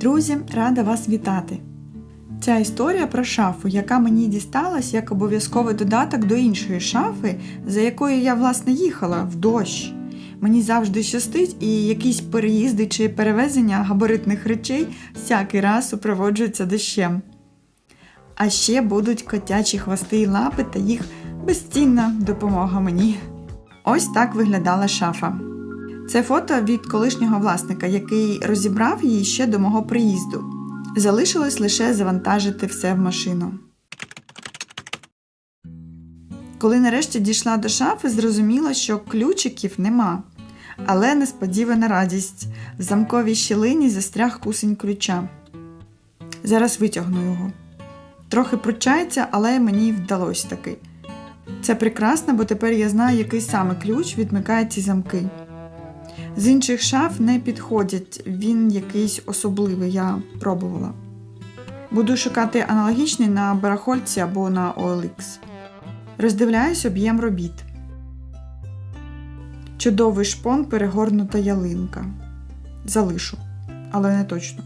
Друзі, рада вас вітати! Ця історія про шафу, яка мені дісталась як обов'язковий додаток до іншої шафи, за якою я власне їхала в дощ. Мені завжди щастить, і якісь переїзди чи перевезення габаритних речей всякий раз супроводжуються дощем. А ще будуть котячі хвости і лапи та їх безцінна допомога мені. Ось так виглядала шафа. Це фото від колишнього власника, який розібрав її ще до мого приїзду. Залишилось лише завантажити все в машину. Коли нарешті дійшла до шафи, зрозуміла, що ключиків нема. Але несподівана радість. В замковій щілині застряг кусень ключа. Зараз витягну його. Трохи пручається, але мені вдалося таки. Це прекрасно, бо тепер я знаю, який саме ключ відмикає ці замки. З інших шаф не підходять, він якийсь особливий, я пробувала. Буду шукати аналогічний на барахольці або на OLX. Роздивляюсь об'єм робіт. Чудовий шпон, перегорнута ялинка. Залишу, але не точно.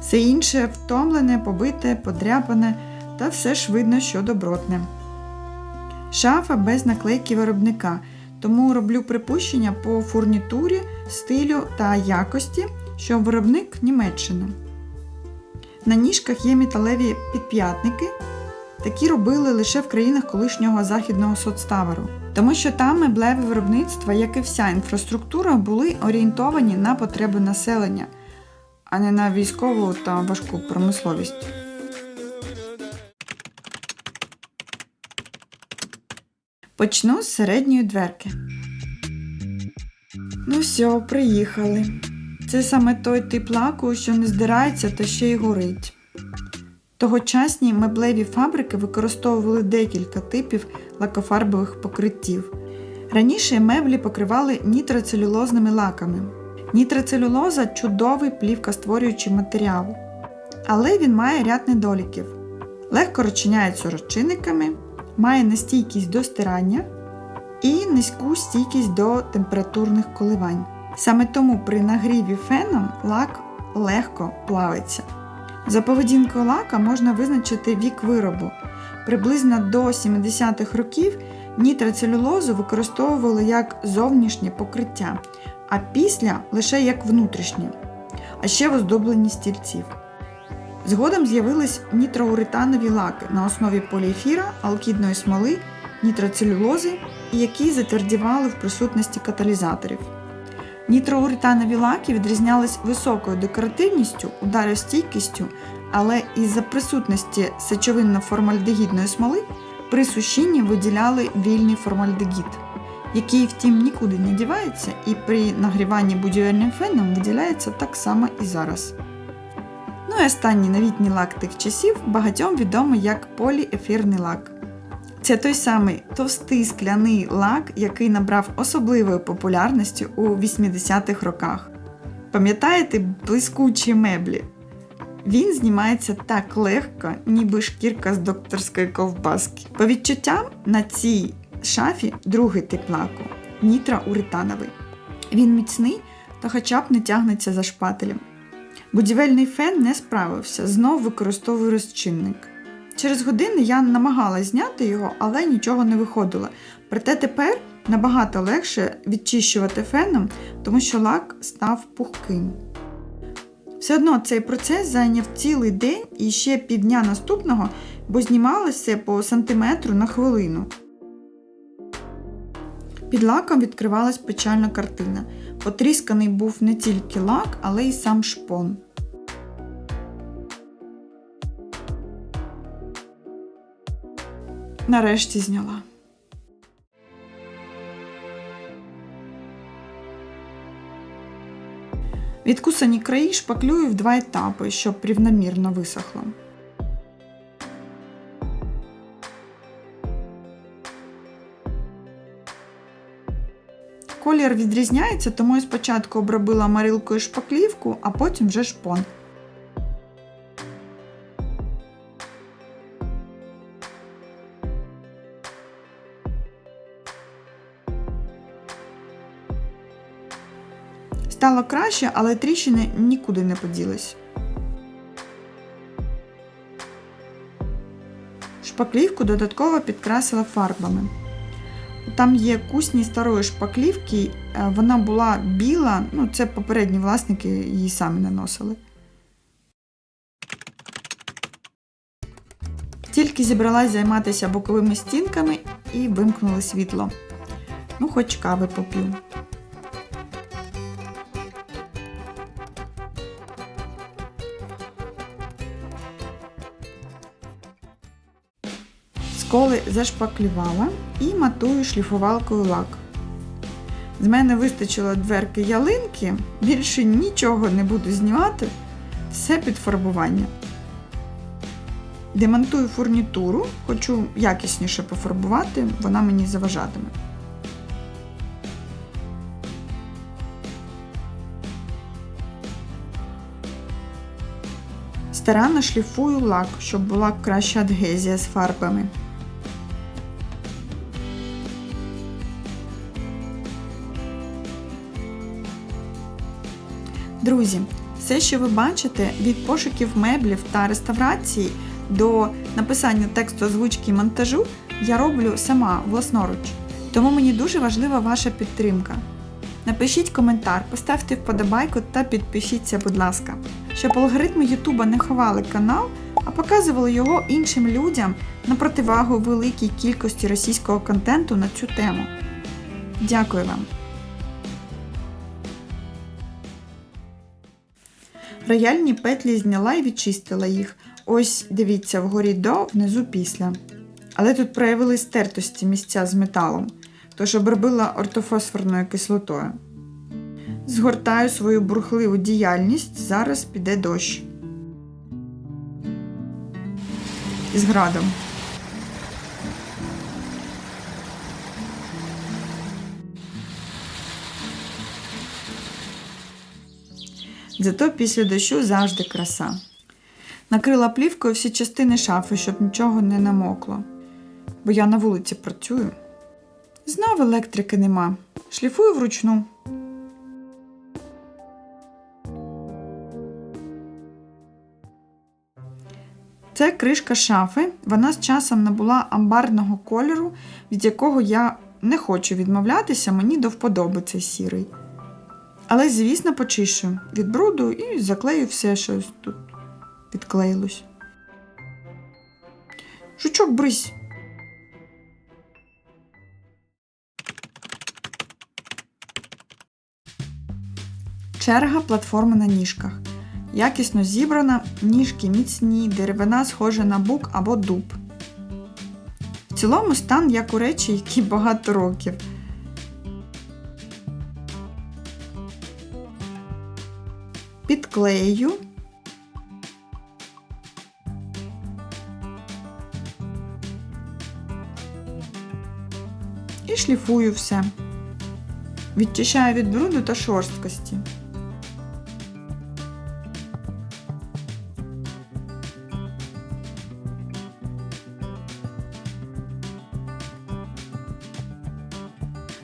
Все інше втомлене, побите, подряпане, та все ж видно, що добротне. Шафа без наклейки виробника, тому роблю припущення по фурнітурі, стилю та якості, що виробник Німеччина. На ніжках є металеві підп'ятники. Такі робили лише в країнах колишнього західного соцтаверу. Тому що там меблеве виробництва, як і вся інфраструктура, були орієнтовані на потреби населення, а не на військову та важку промисловість. Почну з середньої дверки. Ну все, приїхали. Це саме той тип лаку, що не здирається та ще й горить. Тогочасні меблеві фабрики використовували декілька типів лакофарбових покриттів. Раніше меблі покривали нітроцелюлозними лаками. Нітроцелюлоза чудовий плівкостворюючий матеріал, але він має ряд недоліків. Легко розчиняється розчинниками, має нестійкість до стирання і низьку стійкість до температурних коливань. Саме тому при нагріві феном лак легко плавиться. За поведінкою лака можна визначити вік виробу. Приблизно до 70-х років нітроцелюлозу використовували як зовнішнє покриття, а після лише як внутрішнє, а ще в оздобленні стільців. Згодом з'явились нітроуретанові лаки на основі поліефіра, алкідної смоли, нітроцелюлози, які затвердівали в присутності каталізаторів. Нітроуретанові лаки відрізнялись високою декоративністю, ударостійкістю, але із-за присутності сечовинно-формальдегідної смоли при сушінні виділяли вільний формальдегід, який, втім, нікуди не дівається і при нагріванні будівельним феном виділяється так само і зараз. Ну і останній новітній лак тих часів багатьом відомий як поліефірний лак. Це той самий товстий скляний лак, який набрав особливої популярності у 80-х роках. Пам'ятаєте блискучі меблі? Він знімається так легко, ніби шкірка з докторської ковбаски. По відчуттям на цій шафі другий тип лаку нітроуретановий. Він міцний та хоча б не тягнеться за шпателем. Будівельний фен не справився, знов використовую розчинник. Через години я намагалась зняти його, але нічого не виходило. Проте тепер набагато легше відчищувати феном, тому що лак став пухким. Все одно цей процес зайняв цілий день і ще півдня наступного, бо знімалося по сантиметру на хвилину. Під лаком відкривалась печальна картина. Потрісканий був не тільки лак, але й сам шпон. Нарешті зняла. Відкусані краї шпаклюю в два етапи, щоб рівномірно висохло. Колір відрізняється, тому я спочатку обробила марилкою шпаклівку, а потім вже шпон. Стало краще, але тріщини нікуди не поділись. Шпаклівку додатково підкрасила фарбами. Там є кусні старої шпаклівки, е, вона була біла, ну це попередні власники її самі наносили. Тільки зібралась займатися боковими стінками і вимкнули світло. Ну, хоч кави поп'ю. Сколи зашпаклювала і матую шліфувалкою лак. З мене вистачило дверки ялинки, більше нічого не буду знімати, все під фарбування. Демонтую фурнітуру, хочу якісніше пофарбувати, вона мені заважатиме. Старанно шліфую лак, щоб була краща адгезія з фарбами. Друзі, все, що ви бачите від пошуків меблів та реставрації до написання тексту озвучки і монтажу, я роблю сама власноруч. Тому мені дуже важлива ваша підтримка. Напишіть коментар, поставте вподобайку та підпишіться, будь ласка, щоб алгоритми Ютуба не ховали канал, а показували його іншим людям на противагу великій кількості російського контенту на цю тему. Дякую вам! Рояльні петлі зняла і відчистила їх. Ось дивіться, вгорі до, внизу після. Але тут проявили стертості місця з металом, тож обробила ортофосфорною кислотою. Згортаю свою бурхливу діяльність, зараз піде дощ. Із градом. Зато після дощу завжди краса. Накрила плівкою всі частини шафи, щоб нічого не намокло. Бо я на вулиці працюю. Знов електрики нема. Шліфую вручну. Це кришка шафи. Вона з часом набула амбарного кольору, від якого я не хочу відмовлятися, мені до вподоби цей сірий. Але, звісно, почищу від бруду і заклею все, що тут підклеїлось. Жучок брись. Черга платформи на ніжках. Якісно зібрана, ніжки міцні, деревина схожа на бук або дуб. В цілому стан як у речі, які багато років. Підклею. І шліфую все. Відчищаю від бруду та шорсткості.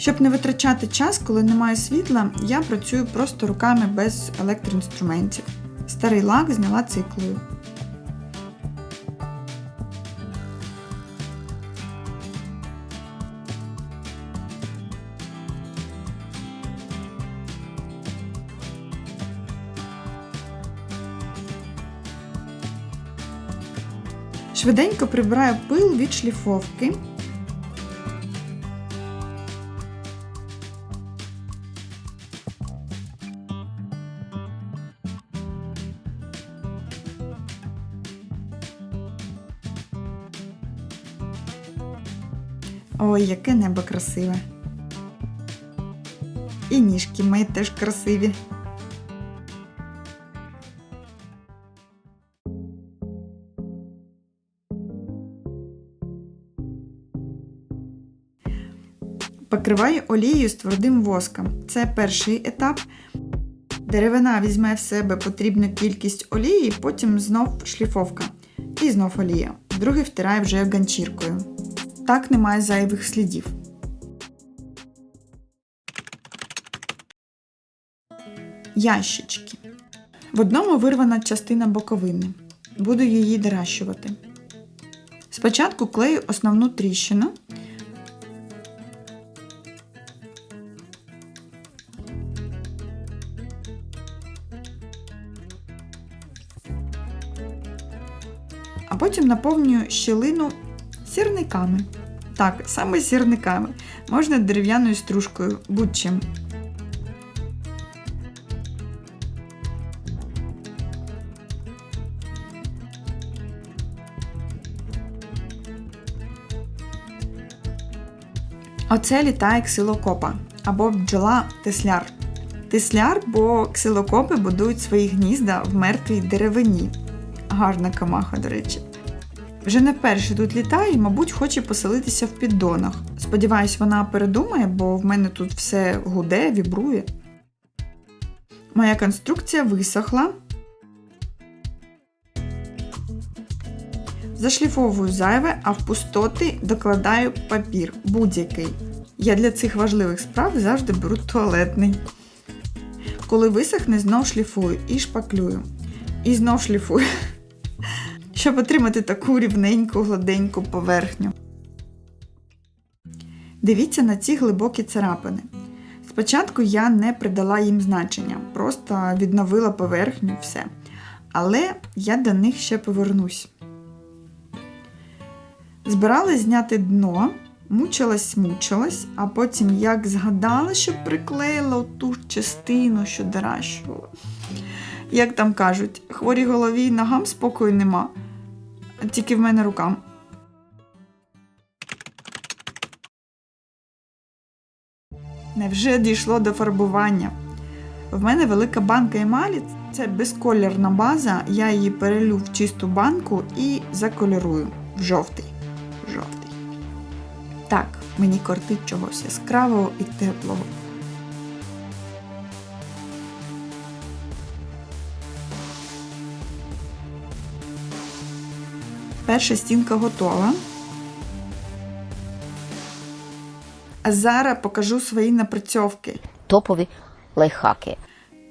Щоб не витрачати час, коли немає світла, я працюю просто руками без електроінструментів. Старий лак зняла циклою. Швиденько прибираю пил від шліфовки. Ой, яке небо красиве. І ніжки мої теж красиві. Покриваю олією з твердим воском. Це перший етап. Деревина візьме в себе потрібну кількість олії, потім знов шліфовка. І знов олія. Другий втираю вже ганчіркою. Так немає зайвих слідів. ящички. В одному вирвана частина боковини. Буду її доращувати. Спочатку клею основну тріщину. А потім наповнюю щілину сірниками. Так, саме сірниками. Можна дерев'яною стружкою, будь-чим. Оце літає ксилокопа або бджола тесляр. Тесляр, бо ксилокопи будують свої гнізда в мертвій деревині. Гарна камаха, до речі. Вже не вперше тут літає і, мабуть, хоче поселитися в піддонах. Сподіваюсь, вона передумає, бо в мене тут все гуде, вібрує. Моя конструкція висохла. Зашліфовую зайве, а в пустоти докладаю папір будь-який. Я для цих важливих справ завжди беру туалетний. Коли висохне, знов шліфую і шпаклюю. І знов шліфую. Щоб отримати таку рівненьку, гладеньку поверхню. Дивіться на ці глибокі царапини. Спочатку я не придала їм значення, просто відновила поверхню все. Але я до них ще повернусь. Збиралась зняти дно, мучилась, мучилась, а потім як згадала, що приклеїла ту частину, що доращувала. Як там кажуть, хворій голові й ногам спокою нема, тільки в мене рукам. Невже дійшло до фарбування? В мене велика банка емалі, це безколірна база, я її перелю в чисту банку і заколірую в жовтий. Жовтий. Так, мені кортить чогось яскравого і теплого. Перша стінка готова. А зараз покажу свої напрацьовки. топові лайфхаки.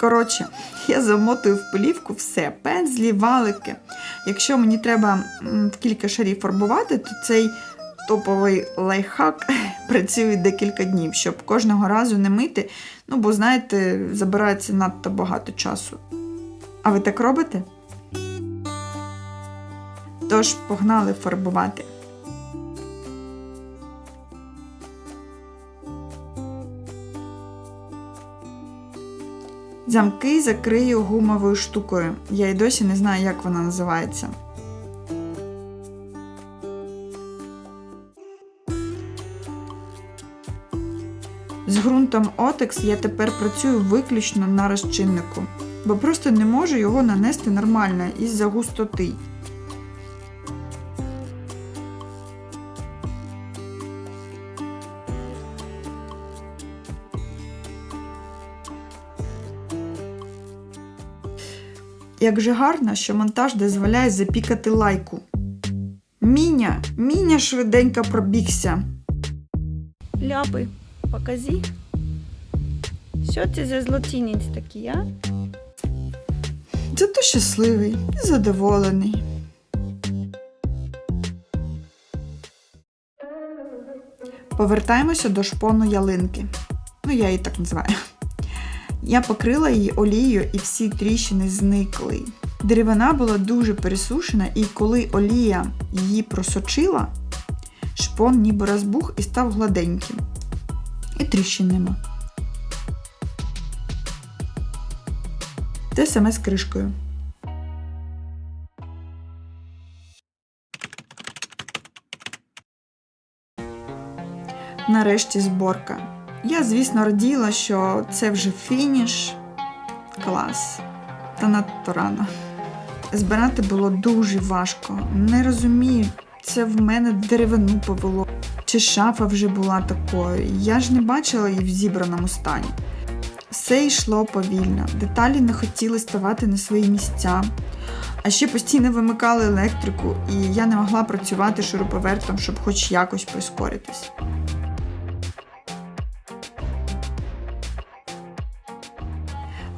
Коротше, я замотую в плівку все, пензлі, валики. Якщо мені треба в кілька шарів фарбувати, то цей топовий лайфхак працює декілька днів, щоб кожного разу не мити. Ну, бо, знаєте, забирається надто багато часу. А ви так робите? Тож погнали фарбувати. Замки закрию гумовою штукою. Я й досі не знаю, як вона називається. З ґрунтом Otex я тепер працюю виключно на розчиннику, бо просто не можу його нанести нормально із-за густоти. Як же гарно, що монтаж дозволяє запікати лайку. Міня, міня швиденько пробігся. Ляпи, показі. Що це за злочинець такий, а? Зато щасливий і задоволений. Повертаємося до шпону ялинки. Ну, я її так називаю. Я покрила її олією і всі тріщини зникли. Деревина була дуже пересушена, і коли олія її просочила, шпон ніби розбух і став гладеньким. І тріщин нема. Те саме з кришкою. Нарешті зборка. Я, звісно, раділа, що це вже фініш. Клас. Та надто рано. Збирати було дуже важко. Не розумію, це в мене деревину повело. Чи шафа вже була такою. Я ж не бачила її в зібраному стані. Все йшло повільно, деталі не хотіли ставати на свої місця. А ще постійно вимикали електрику, і я не могла працювати шуруповертом, щоб хоч якось прискоритись.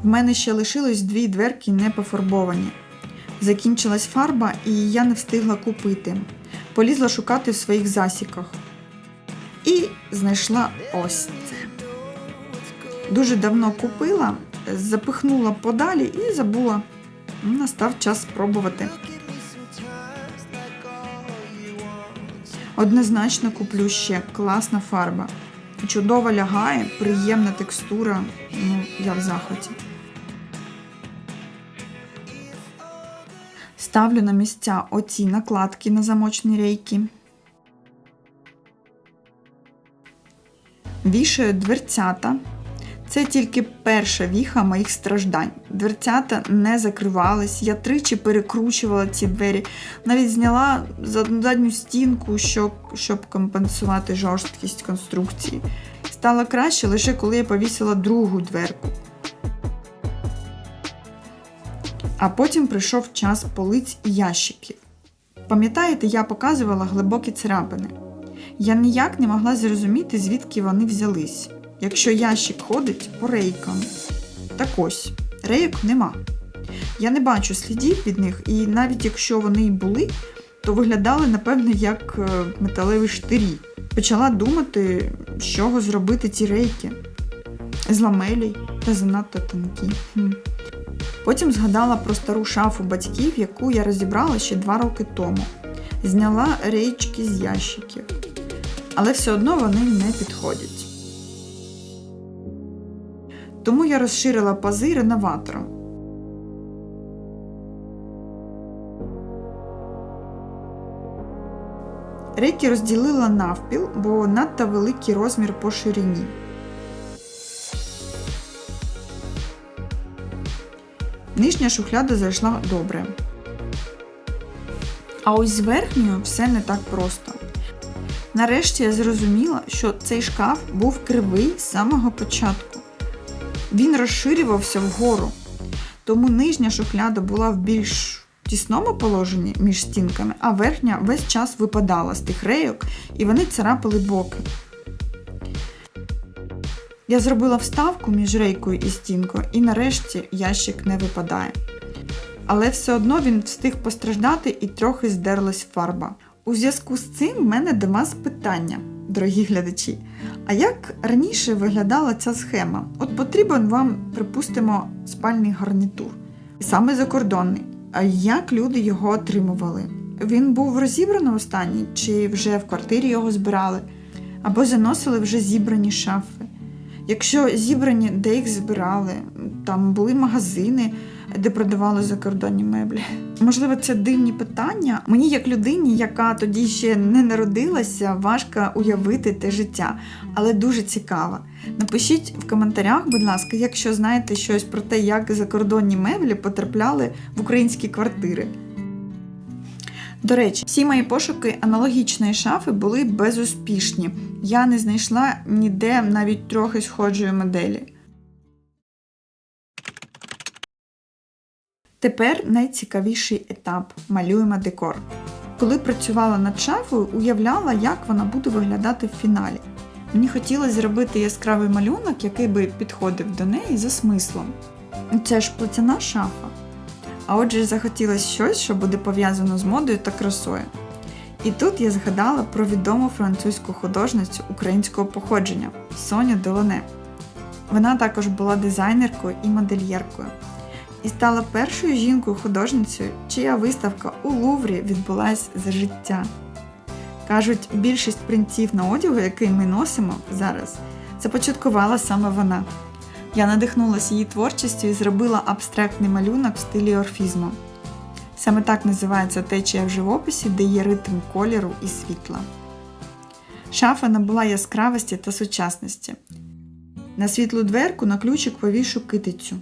В мене ще лишилось дві дверки не пофарбовані. Закінчилась фарба, і я не встигла купити. Полізла шукати в своїх засіках. І знайшла ось це. Дуже давно купила, запихнула подалі і забула. Настав час спробувати. Однозначно куплю ще класна фарба. Чудово лягає, приємна текстура. Ну, я в захваті. Ставлю на місця оці накладки на замочні рейки. Вішаю дверцята. Це тільки перша віха моїх страждань. Дверцята не закривались. Я тричі перекручувала ці двері, навіть зняла задню стінку, щоб компенсувати жорсткість конструкції. Стало краще лише коли я повісила другу дверку. А потім прийшов час полиць і ящиків. Пам'ятаєте, я показувала глибокі царапини. Я ніяк не могла зрозуміти, звідки вони взялись, якщо ящик ходить по рейкам. Так ось, рейок нема. Я не бачу слідів від них, і навіть якщо вони й були, то виглядали, напевно, як е, металеві штирі. Почала думати, з чого зробити ці рейки. З ламелей та занадто тонкі. Потім згадала про стару шафу батьків, яку я розібрала ще два роки тому. Зняла рейчки з ящиків. Але все одно вони не підходять. Тому я розширила пази реноватором. Рейки розділила навпіл, бо надто великий розмір по ширині. Нижня шухляда зайшла добре. А ось з верхньою все не так просто. Нарешті я зрозуміла, що цей шкаф був кривий з самого початку. Він розширювався вгору, тому нижня шухляда була в більш тісному положенні між стінками, а верхня весь час випадала з тих рейок і вони царапали боки. Я зробила вставку між рейкою і стінкою, і нарешті ящик не випадає. Але все одно він встиг постраждати і трохи здерлась фарба. У зв'язку з цим в мене до вас питання, дорогі глядачі. А як раніше виглядала ця схема? От потрібен вам, припустимо, спальний гарнітур, саме закордонний. А як люди його отримували? Він був розібраний останній, чи вже в квартирі його збирали, або заносили вже зібрані шафи. Якщо зібрані, де їх збирали, там були магазини, де продавали закордонні меблі. Можливо, це дивні питання. Мені, як людині, яка тоді ще не народилася, важко уявити те життя, але дуже цікаво. Напишіть в коментарях, будь ласка, якщо знаєте щось про те, як закордонні меблі потрапляли в українські квартири. До речі, всі мої пошуки аналогічної шафи були безуспішні. Я не знайшла ніде навіть трохи схожої моделі. Тепер найцікавіший етап малюємо декор. Коли працювала над шафою, уявляла, як вона буде виглядати в фіналі. Мені хотілося зробити яскравий малюнок, який би підходив до неї за смислом. Це ж плетяна шафа. А отже, захотілося щось, що буде пов'язано з модою та красою. І тут я згадала про відому французьку художницю українського походження Соню Делоне. Вона також була дизайнеркою і модельєркою. І стала першою жінкою-художницею, чия виставка у Луврі відбулась за життя. Кажуть, більшість принтів на одягу, який ми носимо зараз, започаткувала саме вона. Я надихнулася її творчістю і зробила абстрактний малюнок в стилі орфізму. Саме так називається течія в живописі, де є ритм кольору і світла. Шафа набула яскравості та сучасності. На світлу дверку на ключик повішу китицю.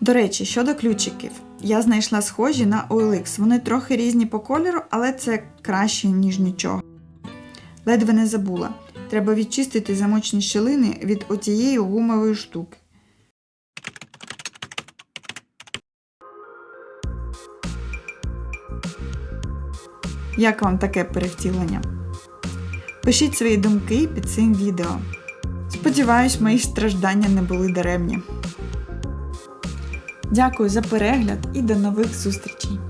До речі, щодо ключиків, я знайшла схожі на OLX. Вони трохи різні по кольору, але це краще, ніж нічого. Ледве не забула. Треба відчистити замочні щілини від отієї гумової штуки. Як вам таке перевтілення? Пишіть свої думки під цим відео. Сподіваюсь, мої страждання не були даремні. Дякую за перегляд і до нових зустрічей!